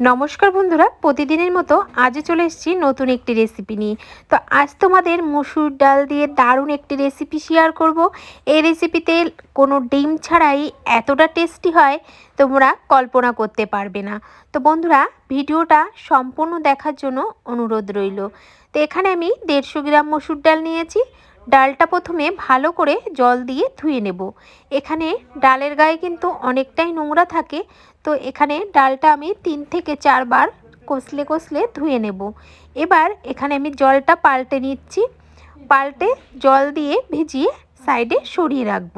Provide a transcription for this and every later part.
নমস্কার বন্ধুরা, প্রতিদিনের মতো আজও চলে এসেছি নতুন একটি রেসিপি নিয়ে। তো আজ তোমাদের মসুর ডাল দিয়ে দারুণ একটি রেসিপি শেয়ার করব। এই রেসিপিতে কোনো ডিম ছাড়াই এতটা টেস্টি হয়, তোমরা কল্পনা করতে পারবে না। তো বন্ধুরা, ভিডিওটা সম্পূর্ণ দেখার জন্য অনুরোধ রইল। তো এখানে আমি দেড়শো গ্রাম মসুর ডাল নিয়েছি। ডালটা প্রথমে ভালো করে জল দিয়ে ধুয়ে নেব। এখানে ডালের গায়ে কিন্তু অনেকটাই নোংরা থাকে, তো এখানে ডালটা আমি তিন থেকে চারবার কষলে কষলে ধুয়ে নেব। এবার এখানে আমি জলটা পাল্টে নিচ্ছি। পাল্টে জল দিয়ে ভিজিয়ে সাইডে সরিয়ে রাখব।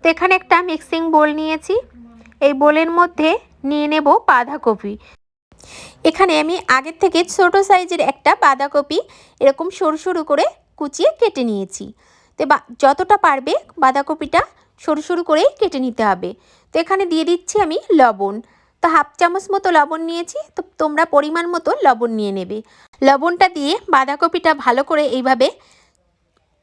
তো এখানে একটা মিক্সিং বোল নিয়েছি। এই বোলের মধ্যে নিয়ে নেব বাঁধাকপি। এখানে আমি আগের থেকে ছোট সাইজের একটা বাঁধাকপি এরকম সরু সরু করে কুচিয়ে কেটে নিয়েছি। তো যতটা পারবে বাঁধাকপিটা সরু সরু করে কেটে নিতে হবে। তো এখানে দিয়ে দিচ্ছি আমি লবণ। তো হাফ চামচ মতো লবণ নিয়েছি। তো তোমরা পরিমাণ মতো লবণ নিয়ে নেবে। লবণটা দিয়ে বাঁধাকপিটা ভালো করে এইভাবে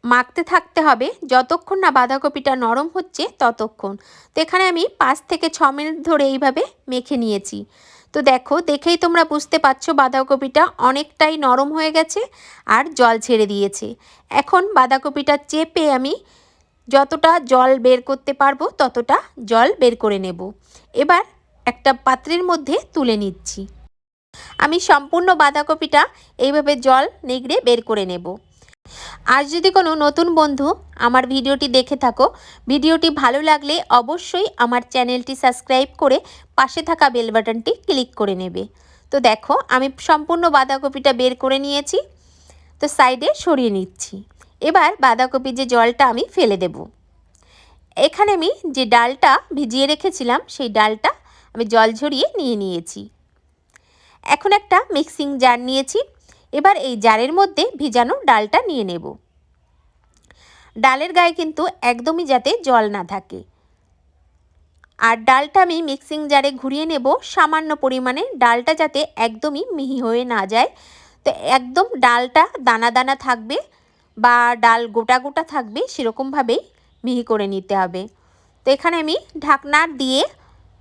মাখতে থাকতে হবে। যতক্ষণ না বাঁধাকপিটা নরম হচ্ছে ততক্ষণ। তো এখানে আমি পাঁচ থেকে ছ মিনিট ধরে এইভাবে মেখে নিয়েছি। তো দেখো, দেখেই তোমরা বুঝতে পারছ বাঁধাকপিটা অনেকটাই নরম হয়ে গেছে আর জল ছেড়ে দিয়েছে। এখন বাঁধাকপিটা চেপে আমি যতটা জল বের করতে পারব ততটা জল বের করে নেব। এবার একটা পাত্রের মধ্যে তুলে নিচ্ছি। আমি সম্পূর্ণ বাঁধাকপিটা এইভাবে জল নেগড়ে বের করে নেব। আর যদি কোনো নতুন বন্ধু আমার ভিডিওটি দেখে থাকো, ভিডিওটি ভালো লাগলে অবশ্যই আমার চ্যানেলটি সাবস্ক্রাইব করে পাশে থাকা বেল বাটনটি ক্লিক করে নেবে। তো দেখো, আমি সম্পূর্ণ বাঁধাকপিটা বের করে নিয়েছি, তো সাইডে সরিয়ে নিচ্ছি। এবার বাঁধাকপির যে জলটা আমি ফেলে দেব। এখানে আমি যে ডালটা ভিজিয়ে রেখেছিলাম, সেই ডালটা আমি জল ঝরিয়ে নিয়ে নিয়েছি। এখন একটা মিক্সিং জার নিয়েছি এবার এই জারের মধ্যে ভিজানো ডালটা নিয়ে নেব। ডালের গায়ে কিন্তু একদমই যাতে জল না থাকে। আর ডালটা আমি মিক্সিং জারে ঘুরিয়ে নেব। সামান্য পরিমাণে ডালটা যাতে একদমই মিহি হয়ে না যায়। তো একদম ডালটা দানা দানা থাকবে বা ডাল গোটা গোটা থাকবে সেরকমভাবেই মিহি করে নিতে হবে। তো এখানে আমি ঢাকনা দিয়ে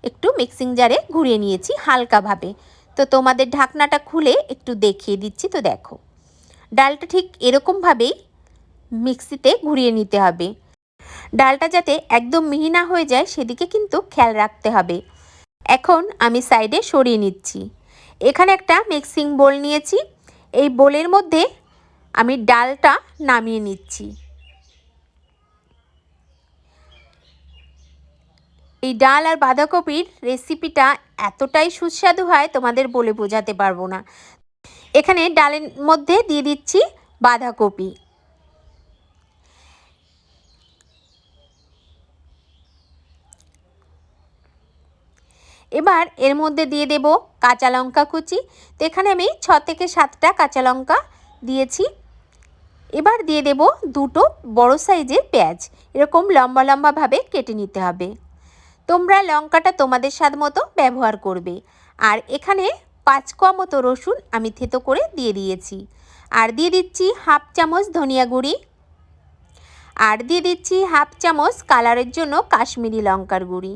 একটু মিক্সিং জারে ঘুরিয়ে নিয়েছি হালকাভাবে। তো তোমাদের ঢাকনাটা খুলে একটু দেখিয়ে দিচ্ছি, তো দেখো। ডালটা ঠিক এরকমভাবেই মিক্সিতে ঘুরিয়ে নিতে হবে। ডালটা যাতে একদম মিহি না হয়ে যায়, সেদিকে কিন্তু খেয়াল রাখতে হবে। এখন আমি সাইডে সরিয়ে নিচ্ছি। এখানে একটা মিক্সিং বোল নিয়েছি। এই বোলের মধ্যে আমি ডালটা নামিয়ে নিচ্ছি। এই ডাল আর বাঁধাকপির রেসিপিটা এতটাই সুস্বাদু হয় তোমাদের বলে বোঝাতে পারব না। এখানে ডালের মধ্যে দিয়ে দিচ্ছি বাঁধাকপি। এবার এর মধ্যে দিয়ে দেব কাঁচা লঙ্কা কুচি। তো এখানে আমি ছ থেকে সাতটা কাঁচা লঙ্কা দিয়েছি। এবার দিয়ে দেব দুটো বড় সাইজের পেঁয়াজ। এরকম লম্বা লম্বাভাবে কেটে নিতে হবে। তোমরা লঙ্কাটা তোমাদের স্বাদ মতো ব্যবহার করবে। আর এখানে পাঁচ কোয়া মতো রসুন আমি থেতো করে দিয়ে দিয়েছি। আর দিয়ে দিচ্ছি হাফ চামচ ধনিয়া গুঁড়ি। আর দিয়ে দিচ্ছি হাফ চামচ কালারের জন্য কাশ্মীরি লঙ্কার গুঁড়ি।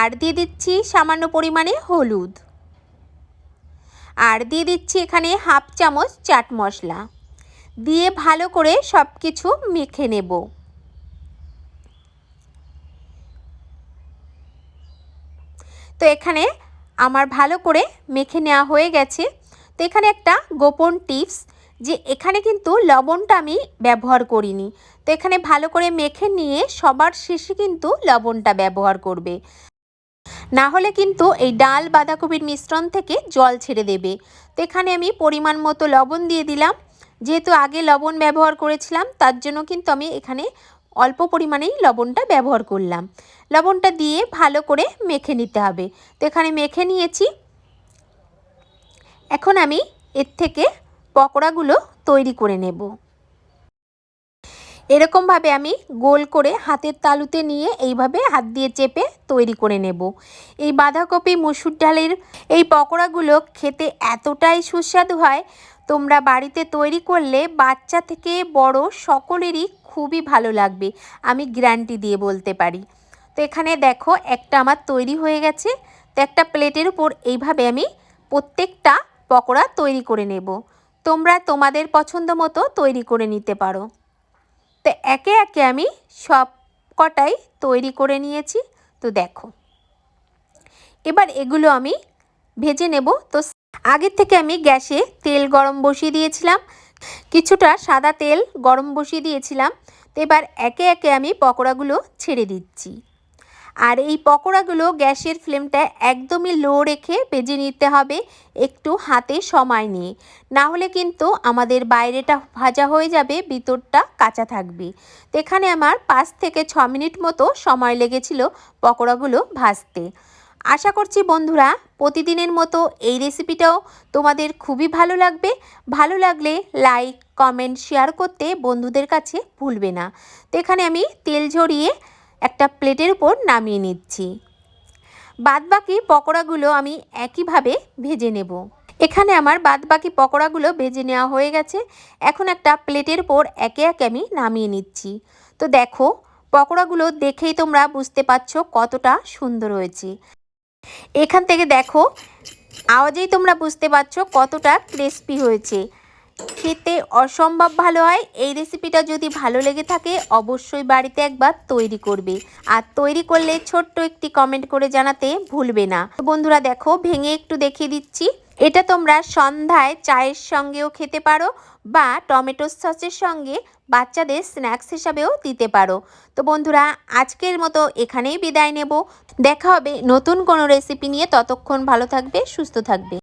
আর দিয়ে দিচ্ছি সামান্য পরিমাণে হলুদ। আর দিয়ে দিচ্ছি এখানে হাফ চামচ চাট মশলা। দিয়ে ভালো করে সব কিছু মেখে নেব। তো এখানে আমার ভালো করে মেখে নেওয়া হয়ে গেছে। তো এখানে একটা গোপন টিপস যে এখানে কিন্তু লবণটা আমি ব্যবহার করিনি। তো এখানে ভালো করে মেখে নিয়ে সবার শেষে কিন্তু লবণটা ব্যবহার করবে। না হলে কিন্তু এই ডাল, বাঁধাকপির মিশ্রণ থেকে জল ছেড়ে দেবে। তো এখানে আমি পরিমাণ মতো লবণ দিয়ে দিলাম। যেহেতু আগে লবণ ব্যবহার করেছিলাম, তার জন্য কিন্তু আমি এখানে অল্প পরিমাণেই লবণটা ব্যবহার করলাম। লবণটা দিয়ে ভালো করে মেখে নিতে হবে। তো এখানে মেখে নিয়েছি। এখন আমি এর থেকে পকোড়াগুলো তৈরি করে নেব। এরকমভাবে আমি গোল করে হাতের তালুতে নিয়ে এইভাবে হাত দিয়ে চেপে তৈরি করে নেব। এই বাঁধাকপি, মুসুর ডালের এই পকোড়াগুলো খেতে এতটাই সুস্বাদু হয়। তোমরা বাড়িতে তৈরি করলে বাচ্চা থেকে বড় সকলেরই খুবই ভালো লাগবে, আমি গ্যারান্টি দিয়ে বলতে পারি। তো এখানে দেখো একটা আমার তৈরি হয়ে গেছে, তো একটা প্লেটের উপর এইভাবে আমি প্রত্যেকটা পকোড়া তৈরি করে নেব। তোমরা তোমাদের পছন্দ মতো তৈরি করে নিতে পারো। তো একে একে আমি সব কটাই তৈরি করে নিয়েছি, তো দেখো। এবার এগুলো আমি ভেজে নেব, তো আগের থেকে আমি গ্যাসে তেল গরম বসিয়ে দিয়েছিলাম, কিছুটা সাদা তেল গরম বসিয়ে দিয়েছিলাম তো এবার একে একে আমি পকোড়াগুলো ছেড়ে দিচ্ছি। আর এই পকোড়াগুলো গ্যাসের ফ্লেমটা একদমই লো রেখে ভেজে নিতে হবে একটু হাতে সময় নিয়ে। না হলে কিন্তু আমাদের বাইরেটা ভাজা হয়ে যাবে, ভিতরটা কাঁচা থাকবে। তো এখানে আমার পাঁচ থেকে ছ মিনিট মতো সময় লেগেছিল পকোড়াগুলো ভাজতে। আশা করছি বন্ধুরা প্রতিদিনের মতো এই রেসিপিটাও তোমাদের খুবই ভালো লাগবে। ভালো লাগলে লাইক কমেন্ট শেয়ার করতে বন্ধুদের কাছে ভুলবে না। তো এখানে আমি তেল ঝরিয়ে একটা প্লেটের উপর নামিয়ে নিচ্ছি। বাদবাকি পকোড়াগুলো আমি একইভাবে ভেজে নেব। এখানে আমার বাদবাকি পকোড়াগুলো ভেজে নেওয়া হয়ে গেছে। এখন একটা প্লেটের উপর একে একে আমি নামিয়ে নিচ্ছি। তো দেখো, পকোড়াগুলো দেখেই তোমরা বুঝতে পারছ কতটা সুন্দর হয়েছে। এখান থেকে দেখো, আওয়াজেই তোমরা বুঝতে পারছ কতটা ক্রিস্পি হয়েছে। খেতে অসম্ভব ভালো হয়। এই রেসিপিটা যদি ভালো লেগে থাকে, অবশ্যই বাড়িতে একবার তৈরি করবে। আর তৈরি করলে ছোট্ট একটি কমেন্ট করে জানাতে ভুলবে না। বন্ধুরা দেখো, ভেঙে একটু দেখিয়ে দিচ্ছি। এটা তোমরা সন্ধ্যায় চায়ের সঙ্গেও খেতে পারো বা টমেটো সসের সঙ্গে বাচ্চাদের স্ন্যাক্স হিসাবেও দিতে পারো। তো বন্ধুরা, আজকের মতো এখানেই বিদায় নেব। দেখা হবে নতুন কোনো রেসিপি নিয়ে। ততক্ষণ ভালো থাকবে, সুস্থ থাকবে।